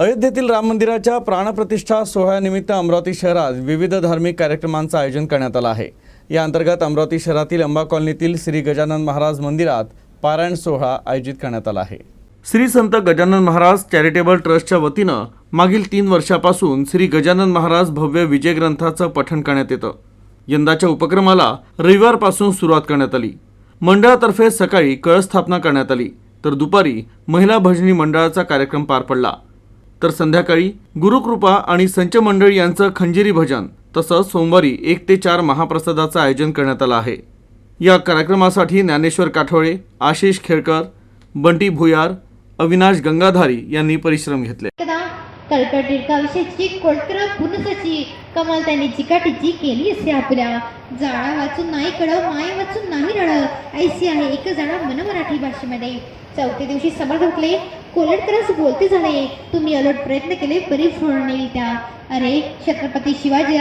अयोध्येतील राम मंदिराच्या प्राणप्रतिष्ठा सोहळ्यानिमित्त अमरावती शहरात विविध धार्मिक कार्यक्रमांचं आयोजन करण्यात आलं आहे. या अंतर्गत अमरावती शहरातील अंबा कॉलनीतील श्री गजानन महाराज मंदिरात पारायण सोहळा आयोजित करण्यात आला आहे. श्री संत गजानन महाराज चॅरिटेबल ट्रस्टच्या वतीनं मागील तीन वर्षापासून श्री गजानन महाराज भव्य विजय ग्रंथाचं पठण करण्यात येतं. यंदाच्या उपक्रमाला रविवारपासून सुरुवात करण्यात आली. मंडळातर्फे सकाळी कळस्थापना करण्यात आली. तर दुपारी महिला भजनी मंडळाचा कार्यक्रम पार पडला. तर संध्याकाळी गुरुकृपा आणि संच मंडळी यांचं खंजिरी भजन तसंच सोमवारी एक ते चार महाप्रसादाचं आयोजन करण्यात आलं आहे. या कार्यक्रमासाठी ज्ञानेश्वर काठोळे आशिष खेळकर बंटी भुयार अविनाश गंगाधारी यांनी परिश्रम घेतले. कमाल त्यांनी चिकाटीची केली असे आपल्या. जाळा वाचून नाही कळ माय वाचून नाही ऐसी आहे. एक जणा मन मराठी भाषेमध्ये चौथ्या दिवशी समर्थ म्हटले कोलटकरच बोलते झाले. तुम्ही अलट प्रयत्न केले. बरी फळ त्या. अरे छत्रपती शिवाजी